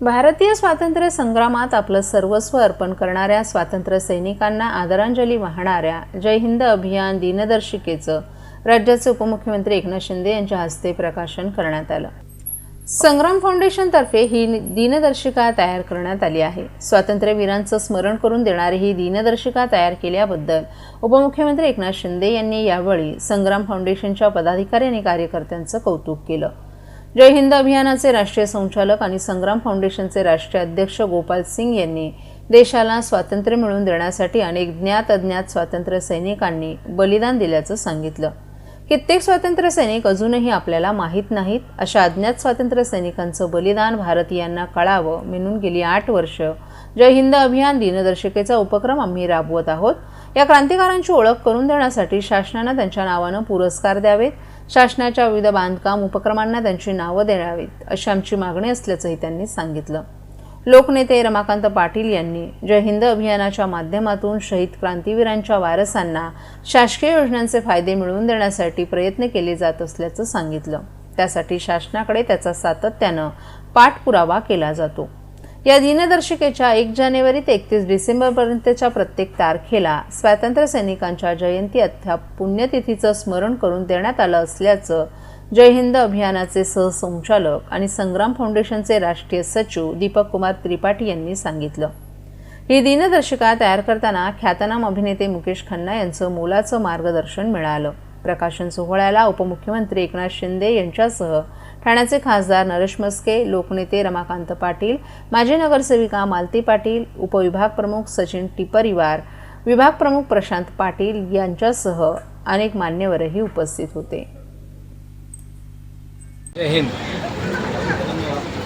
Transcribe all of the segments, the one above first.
भारतीय स्वातंत्र्य संग्रामात आपलं सर्वस्व अर्पण करणाऱ्या स्वातंत्र्य सैनिकांना आदरांजली वाहणाऱ्या जय हिंद अभियान दिनदर्शिकेचं राज्याचे उपमुख्यमंत्री एकनाथ शिंदे यांच्या हस्ते प्रकाशन करण्यात आलं. संग्राम फाउंडेशनतर्फे ही दिनदर्शिका तयार करण्यात आली आहे. स्वातंत्र्यवीरांचं स्मरण करून देणारी ही दिनदर्शिका तयार केल्याबद्दल उपमुख्यमंत्री एकनाथ शिंदे यांनी यावेळी संग्राम फाउंडेशनच्या पदाधिकारी आणि कार्यकर्त्यांचं कौतुक केलं. जय हिंद अभियानाचे राष्ट्रीय संचालक आणि संग्राम फाउंडेशनचे राष्ट्रीय अध्यक्ष गोपाल सिंग यांनी देशाला स्वातंत्र्य मिळवून देण्यासाठी अनेक ज्ञात अज्ञात स्वातंत्र्य सैनिकांनी बलिदान दिल्याचं सांगितलं. कित्येक स्वातंत्र्य सैनिक अजूनही आपल्याला माहीत नाहीत अशा अज्ञात स्वातंत्र्य सैनिकांचं बलिदान भारतीयांना कळावं म्हणून गेली आठ वर्ष. जय हिंद अभियान दिनदर्शिकेचा उपक्रम आम्ही राबवत आहोत. या क्रांतिकारांची ओळख करून देण्यासाठी शासनानं त्यांच्या नावानं पुरस्कार द्यावेत. शासनाच्या विविध बांधकाम उपक्रमांना त्यांची नावं द्यावीत अशी आमची मागणी असल्याचंही त्यांनी सांगितलं. लोकनेते रमाकांत पाटील यांनी जय हिंद अभियानाच्या माध्यमातून शहीद क्रांतीवीरांच्या वारसांना शासकीय योजनांचे फायदे मिळवून देण्यासाठी प्रयत्न केले जात असल्याचं सांगितलं. त्यासाठी शासनाकडे त्याचा सातत्यानं पाठपुरावा केला जातो. या दिनदर्शिकेच्या एक जानेवारी ते एकतीस डिसेंबरपर्यंतच्या प्रत्येक तारखेला स्वातंत्र्य सैनिकांच्या जयंती अथवा पुण्यतिथीचं स्मरण करून देण्यात आलं असल्याचं जय हिंद अभियानाचे सहसंचालक आणि संग्राम फाउंडेशनचे राष्ट्रीय सचिव दीपक कुमार त्रिपाठी यांनी सांगितलं. ही दिनदर्शिका तयार करताना ख्यातनाम अभिनेते मुकेश खन्ना यांचं मोलाचं मार्गदर्शन मिळालं. प्रकाशन सोहळ्याला उपमुख्यमंत्री एकनाथ शिंदे यांच्यासह ठाण्याचे खासदार नरेश मस्के लोकनेते रमाकांत पाटील माजी नगरसेविका मालती पाटील उपविभाग प्रमुख सचिन टिपरिवार विभाग प्रमुख प्रशांत पाटील यांच्यासह अनेक मान्यवरही उपस्थित होते. जय हिंद.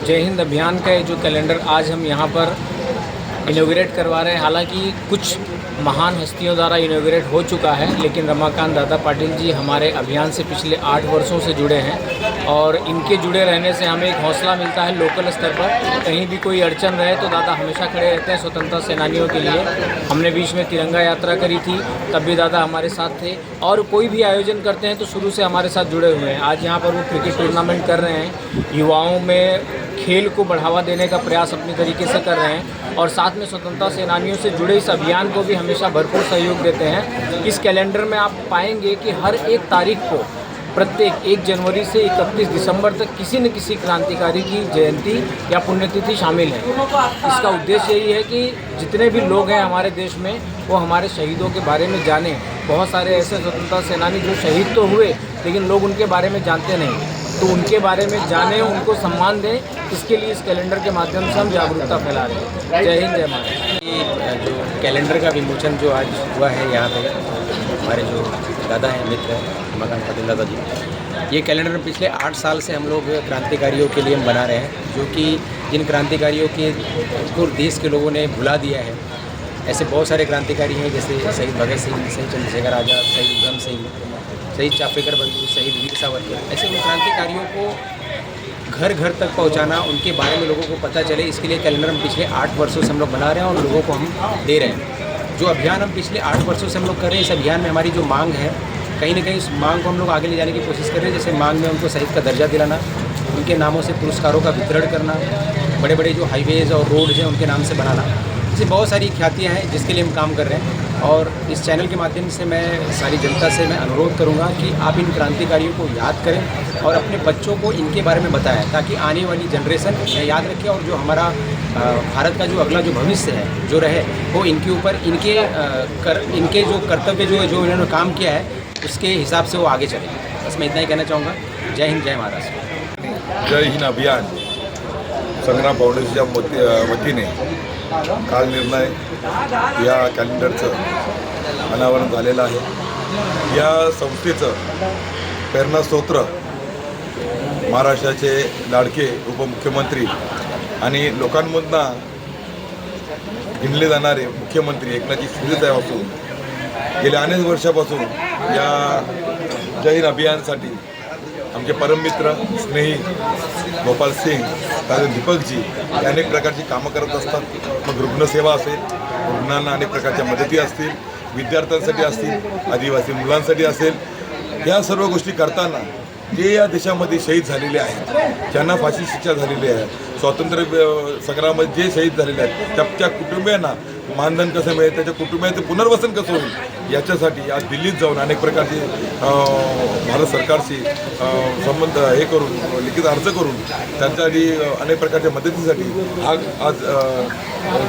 जय हिंद अभियान का जो कैलेंडर आज हम यहाँ पर इनोग्रेट करवा रहे हैं। हालांकि कुछ महान हस्तियों द्वारा इनोग्रेट हो चुका है, लेकिन रमाकांत दादा पाटिल जी हमारे अभियान से पिछले आठ वर्षों से जुड़े हैं और इनके जुड़े रहने से हमें एक हौसला मिलता है लोकल स्तर पर। कहीं भी कोई अड़चन रहे तो दादा हमेशा खड़े रहते हैं स्वतंत्रता सेनानियों के लिए। हमने बीच में तिरंगा यात्रा करी थी, तब भी दादा हमारे साथ थे। और कोई भी आयोजन करते हैं तो शुरू से हमारे साथ जुड़े हुए हैं। आज यहाँ पर वो क्रिकेट टूर्नामेंट कर रहे हैं। युवाओं में खेल को बढ़ावा देने का प्रयास अपने तरीके से कर रहे हैं और साथ में स्वतंत्रता सेनानियों से जुड़े इस अभियान को भी हमेशा भरपूर सहयोग देते हैं। इस कैलेंडर में आप पाएँगे कि हर एक तारीख को प्रत्येक एक जनवरी से इकतीस दिसंबर तक किसी न किसी क्रांतिकारी की जयंती या पुण्यतिथि शामिल है। इसका उद्देश्य यही है कि जितने भी लोग हैं हमारे देश में, वो हमारे शहीदों के बारे में जाने। बहुत सारे ऐसे स्वतंत्रता सेनानी जो शहीद तो हुए, लेकिन लोग उनके बारे में जानते नहीं। तो उनके बारे में जाने, उनको सम्मान दें, इसके लिए इस कैलेंडर के माध्यम से हम जागरूकता फैला रहे हैं। जय हिंद, जय ये, जो कैलेंडर का विमोचन जो आज हुआ है यहाँ पे हमारे जो दादा हैं, मित्र हैं रमाकांत पाटिल दादा जी। ये कैलेंडर पिछले आठ साल से हम लोग क्रांतिकारियों के लिए बना रहे हैं, जो कि जिन क्रांतिकारियों के को देश के लोगों ने भुला दिया है, ऐसे बहुत सारे क्रांतिकारी हैं, जैसे शहीद भगत सिंह, शहीद चंद्रशेखर आज़ाद, शहीद उधम सिंह, शहीद चापेकर बंधु, शहीद वीर सावरकर। ऐसे उन क्रांतिकारियों को घर घर तक पहुंचाना, उनके बारे में लोगों को पता चले, इसके लिए कैलेंडर हम पिछले आठ वर्षों से हम लोग बना रहे हैं और लोगों को हम दे रहे हैं। जो अभियान हम पिछले आठ वर्षों से हम लोग कर रहे हैं, इस अभियान में हमारी जो मांग है, कहीं ना कहीं इस मांग को हम लोग आगे ले जाने की कोशिश कर रहे हैं, जैसे मांग में उनको शहीद का दर्जा दिलाना, उनके नामों से पुरस्कारों का वितरण करना बड़े बड़े जो हाईवेज़ और रोड हैं, उनके नाम से बनाना। ऐसी बहुत सारी ख्यातियाँ हैं जिसके लिए हम काम कर रहे हैं और इस चैनल के माध्यम से मैं सारी जनता से मैं अनुरोध करूँगा कि आप इन क्रांतिकारियों को याद करें और अपने बच्चों को इनके बारे में बताएँ, ताकि आने वाली जनरेशन याद रखे और जो हमारा भारत का जो अगला जो भविष्य है जो रहे वो इनके ऊपर इनके कर इनके जो कर्तव्य जो जो इन्होंने काम किया है उसके हिसाब से वो आगे चले। बस मैं इतना ही कहना चाहूँगा। जय हिंद जय महाराष्ट्र। जय हिंद अभियान। संग्राम फाउंडेशनच्या वती वतीने काल निर्णय या कॅलेंडरचं अनावरण झालेलं आहे. या संस्थेचं प्रेरणास्तोत्र महाराष्ट्राचे लाडके उपमुख्यमंत्री आणि लोकांमधनं गिनले जाणारे मुख्यमंत्री एकनाथजी शिंदेसाहेब असून गेल्या अनेक वर्षापासून या जैन अभियानसाठी आमचे परममित्र स्नेही गोपाल सिंग दादा दीपकजी हे अनेक प्रकारची कामं करत असतात. मग रुग्णसेवा असेल रुग्णांना अनेक प्रकारच्या मदती असतील विद्यार्थ्यांसाठी असतील आदिवासी मुलांसाठी असेल. या सर्व गोष्टी करताना जे या देशामध्ये शहीद झालेले आहेत ज्यांना फाशी शिक्षा झालेली आहे स्वातंत्र्य संग्रामध्ये संग्रामात जे शहीद झालेले आहेत त्या त्या कुटुंबियांना मानधन कसं मिळेल त्याच्या कुटुंबियांचं पुनर्वसन कसं होईल याच्यासाठी आज दिल्लीत जाऊन अनेक प्रकारचे भारत सरकारशी संबंध हे करून लिखित अर्ज करून त्यांच्यासाठी अनेक प्रकारच्या मदतीसाठी हा आज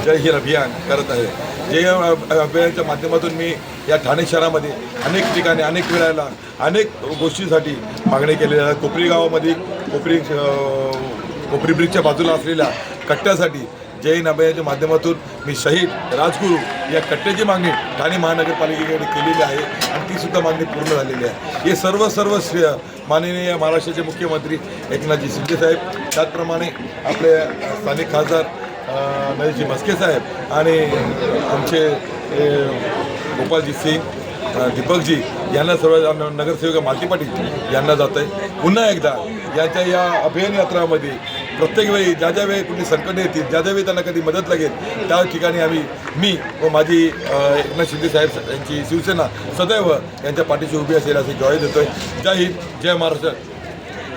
जय हिंद अभियान करत आहे. जय अभियानच्या अभियानाच्या माध्यमातून मी या ठाणे शहरामध्ये अनेक ठिकाणी अनेक वेळाला अनेक गोष्टीसाठी मागणी केलेली आहे. कोपरी गावामध्ये कोपरी कोपरी ब्रिजच्या बाजूला असलेल्या कट्ट्यासाठी जय हिंद माध्यमातून मी शहीद राजगुरू या कट्ट्याची मागणी ठाणे महानगरपालिकेकडे केलेली आहे आणि ती सुद्धा मागणी पूर्ण झालेली आहे. हे सर्व सर्व श्रेय माननीय महाराष्ट्राचे मुख्यमंत्री एकनाथजी शिंदेसाहेब त्याचप्रमाणे आपले स्थानिक खासदार अ, नरेशजी साहेब आणि आमचे गोपालजी सिंग दीपकजी यांना सर्व नगरसेविका माती पाटील यांना जात आहे पुन्हा एकदा यांच्या या अभियान यात्रामध्ये प्रत्येक वेळी ज्या ज्या वेळी कुठली संकट येतील ज्या ज्या वेळी त्यांना कधी मदत लागेल त्या ठिकाणी आम्ही मी व माझी एकनाथ शिंदे साहेब यांची शिवसेना सदैव यांच्या पाठीशी उभी असेल असे जॉय देतोय. जय हिंद जय महाराष्ट्र.